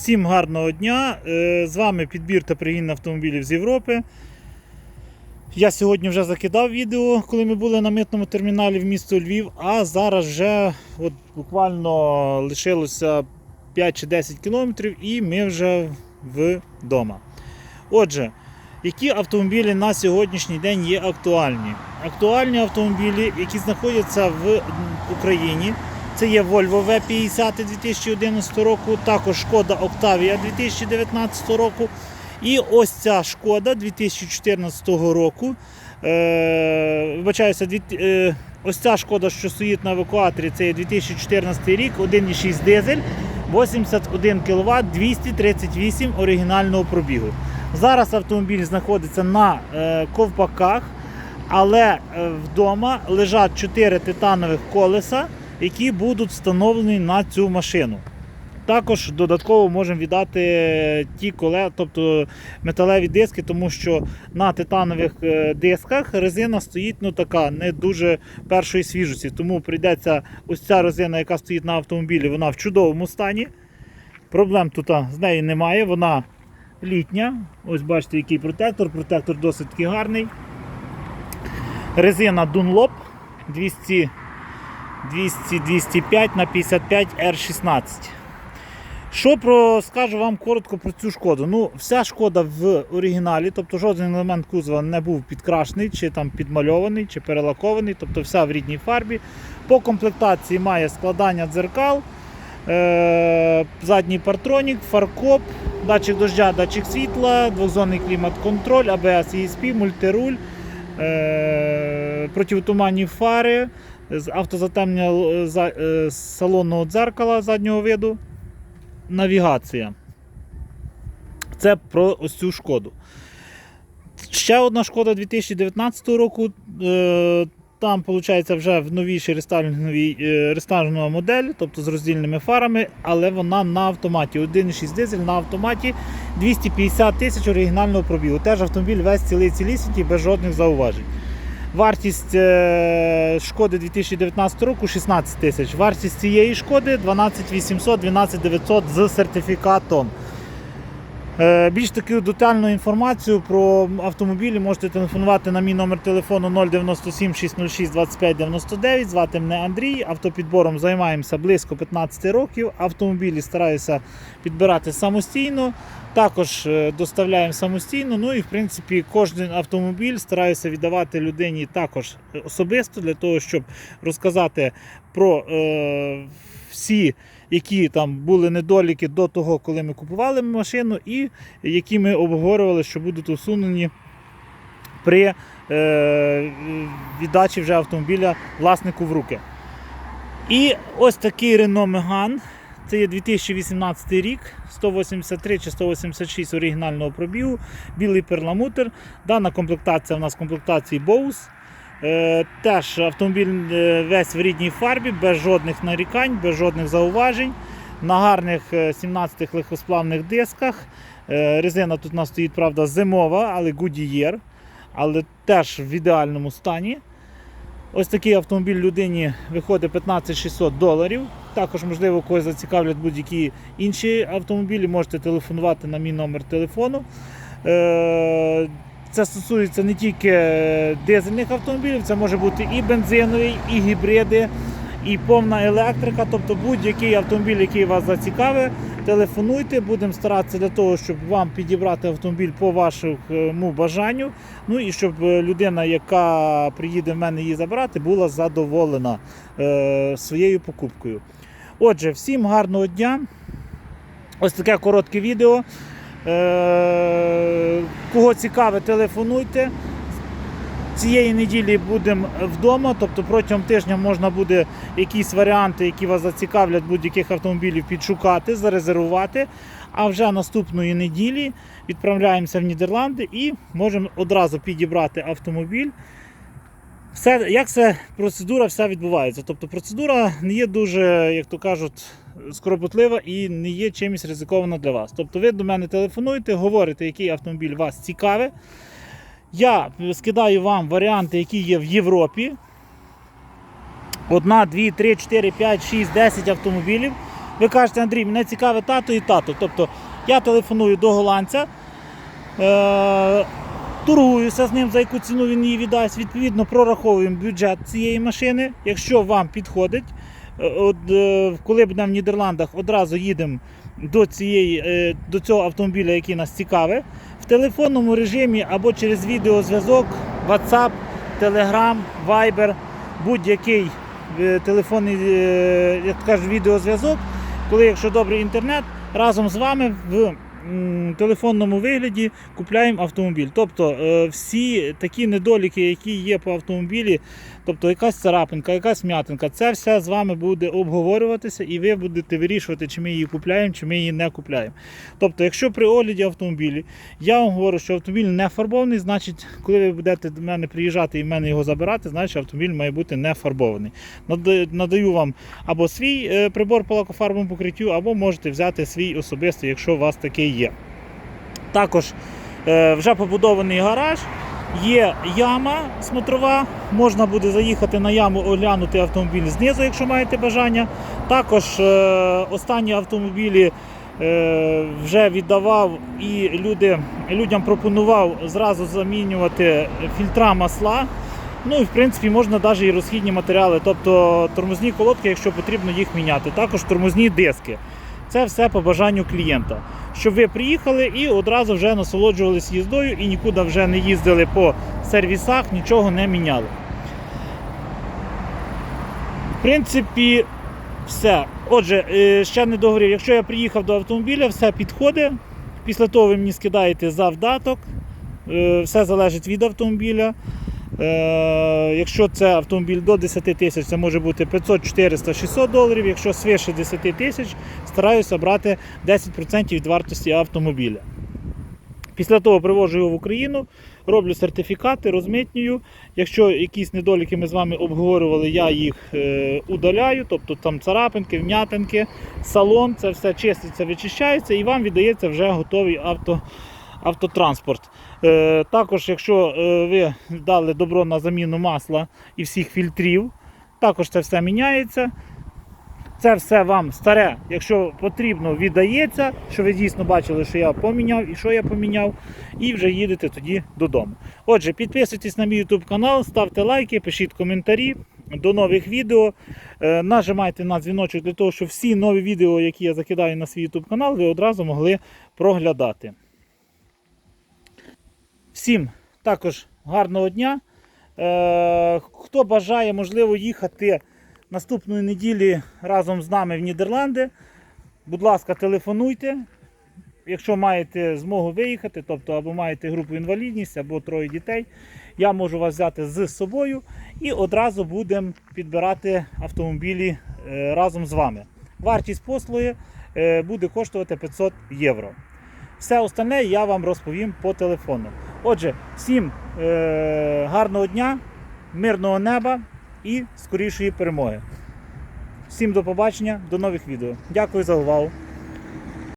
Всім гарного дня! Е, З вами підбір та пригін автомобілів з Європи. Я сьогодні вже закидав відео, коли ми були на митному терміналі в місто Львів, а зараз вже от буквально лишилося 5 чи 10 кілометрів і ми вже вдома. Отже, які автомобілі на сьогоднішній день є актуальні? Актуальні автомобілі, які знаходяться в Україні. Це є Volvo V50 2011 року, також Шкода Octavia 2019 року. І ось ця шкода 2014 року. Е, вибачаюся, е, ось ця шкода, що стоїть на евакуаторі, це є 2014 рік, 1,6 дизель, 81 кВт, 238 оригінального пробігу. Зараз автомобіль знаходиться на е, ковпаках, але е, вдома лежать 4 титанових колеса, які будуть встановлені на цю машину. Також додатково можемо віддати ті коле, тобто металеві диски, тому що на титанових е, дисках резина стоїть ну така не дуже першої свіжості. Тому прийдеться ось ця резина, яка стоїть на автомобілі, вона в чудовому стані. Проблем тут з нею немає, вона літня. Ось бачите, який протектор. Протектор досить гарний. Резина Dunlop 200 200-205 на 55 R16. Що про скажу вам коротко про цю шкоду. Ну, вся шкода в оригіналі, тобто жоден елемент кузова не був підкрашений, чи там підмальований, чи перелакований, тобто вся в рідній фарбі. По комплектації має складання дзеркал, е- задній партронік, фаркоп, датчик дождя, датчик світла, двохзонний клімат-контроль, ABS ESP, мультируль, е- противотуманні фари, автозатемнення е, е, салонного дзеркала заднього виду навігація. Це про ось цю шкоду. Ще одна шкода 2019 року. Е, Там, виходить, вже в новішій рестайлінгова модель, тобто з роздільними фарами, але вона на автоматі. 1,6 дизель на автоматі 250 тисяч оригінального пробігу. Теж автомобіль весь цілий цілісінький, без жодних зауважень. Вартість е, шкоди 2019 року 16 тисяч. Вартість цієї шкоди 12 800, 12 900 з сертифікатом. Е, Більш таку детальну інформацію про автомобілі можете телефонувати на мій номер телефону 097 606 25 99. Звати мене Андрій. Автопідбором займаємося близько 15 років. Автомобілі стараюся підбирати самостійно. Також е, доставляємо самостійно. Ну і в принципі кожен автомобіль стараюся віддавати людині також особисто для того, щоб розказати про е, всі, які там були недоліки до того, коли ми купували машину, і які ми обговорювали, що будуть усунені при е, віддачі вже автомобіля власнику в руки. І ось такий Renault Megane. Це є 2018 рік, 183 чи 186 оригінального пробігу, білий перламутр. Дана комплектація у нас комплектації Bose. Е, теж автомобіль е, весь в рідній фарбі, без жодних нарікань, без жодних зауважень. На гарних е, 17-х легкосплавних дисках. Е, резина тут у нас стоїть, правда, зимова, але Goodyear, але теж в ідеальному стані. Ось такий автомобіль людині виходить 15 600 доларів. Також, можливо, когось зацікавлять будь-які інші автомобілі. Можете телефонувати на мій номер телефону. Е, Це стосується не тільки дизельних автомобілів, це може бути і бензиновий, і гібриди, і повна електрика. Тобто будь-який автомобіль, який вас зацікавить, телефонуйте. Будемо старатися для того, щоб вам підібрати автомобіль по вашому бажанню. Ну і щоб е, людина, яка приїде в мене її забрати, була задоволена е, своєю покупкою. Отже, всім гарного дня. Ось таке коротке відео. Е, кого цікаве, телефонуйте. Цієї неділі будемо вдома, тобто протягом тижня можна буде якісь варіанти, які вас зацікавлять будь-яких автомобілів, підшукати, зарезервувати. А вже наступної неділі відправляємося в Нідерланди і можемо одразу підібрати автомобіль. Все, як це процедура вся відбувається? Тобто процедура не є дуже, як то кажуть, скоропотлива і не є чимось ризикована для вас. Тобто ви до мене телефонуєте, говорите, який автомобіль вас цікавить. Я скидаю вам варіанти, які є в Європі. Одна, дві, три, чотири, п'ять, шість, десять автомобілів. Ви кажете, Андрій, мене цікаве тато і тато. Тобто я телефоную до голландця, е- торгуюся з ним, за яку ціну він її віддасть. Відповідно, прораховуємо бюджет цієї машини. Якщо вам підходить, е, от, е, коли будемо в Нідерландах, одразу їдемо до, цієї, е, до цього автомобіля, який нас цікавить, в телефонному режимі або через відеозв'язок, WhatsApp, Telegram, Viber, будь-який телефонний, як кажуть, відеозв'язок, коли, якщо добрий інтернет, разом з вами в телефонному вигляді купляємо автомобіль. Тобто е, всі такі недоліки, які є по автомобілі, тобто якась царапинка, якась м'ятинка, це все з вами буде обговорюватися, і ви будете вирішувати, чи ми її купляємо, чи ми її не купляємо. Тобто, якщо при огляді автомобілі я вам говорю, що автомобіль не фарбований, значить, коли ви будете до мене приїжджати і в мене його забирати, значить автомобіль має бути не фарбований. Надаю вам або свій е, прибор по лакофарбовому покриттю, або можете взяти свій особистий, якщо у вас такий є. Також е, вже побудований гараж. Є яма смотрова, можна буде заїхати на яму, оглянути автомобіль знизу, якщо маєте бажання. Також е, останні автомобілі е, вже віддавав і люди, людям пропонував зразу замінювати фільтра масла. Ну і в принципі можна навіть і розхідні матеріали, тобто тормозні колодки, якщо потрібно їх міняти. Також тормозні диски. Це все по бажанню клієнта. Щоб ви приїхали і одразу вже насолоджувалися їздою і нікуди вже не їздили по сервісах, нічого не міняли. В принципі, все. Отже, е, ще не договорив, якщо я приїхав до автомобіля, все підходить. Після того ви мені скидаєте завдаток. Е, Все залежить від автомобіля. Е, Якщо це автомобіль до 10 тисяч, це може бути 500, 400, 600 доларів. Якщо свише 10 тисяч, стараюся брати 10% від вартості автомобіля. Після того привожу його в Україну, роблю сертифікати, розмитнюю. Якщо якісь недоліки ми з вами обговорювали, я їх е, удаляю, тобто там царапинки, вм'ятинки, салон, це все чиститься, вичищається і вам віддається вже готовий авто, автотранспорт. Е, також, якщо е, ви дали добро на заміну масла і всіх фільтрів, також це все міняється. Це все вам старе, якщо потрібно, віддається, що ви дійсно бачили, що я поміняв і що я поміняв, і вже їдете тоді додому. Отже, підписуйтесь на мій YouTube канал, ставте лайки, пишіть коментарі. До нових відео. Е, Нажимайте на дзвіночок для того, щоб всі нові відео, які я закидаю на свій YouTube канал, ви одразу могли проглядати. Всім також гарного дня. Е, Хто бажає, можливо, їхати наступної неділі разом з нами в Нідерланди, будь ласка, телефонуйте. Якщо маєте змогу виїхати, тобто або маєте групу інвалідність, або троє дітей, я можу вас взяти з собою і одразу будемо підбирати автомобілі е, разом з вами. Вартість послуги е, буде коштувати 500 євро. Все остальне я вам розповім по телефону. Отже, всім е, гарного дня, мирного неба і скорішої перемоги. Всім до побачення, до нових відео. Дякую за увагу.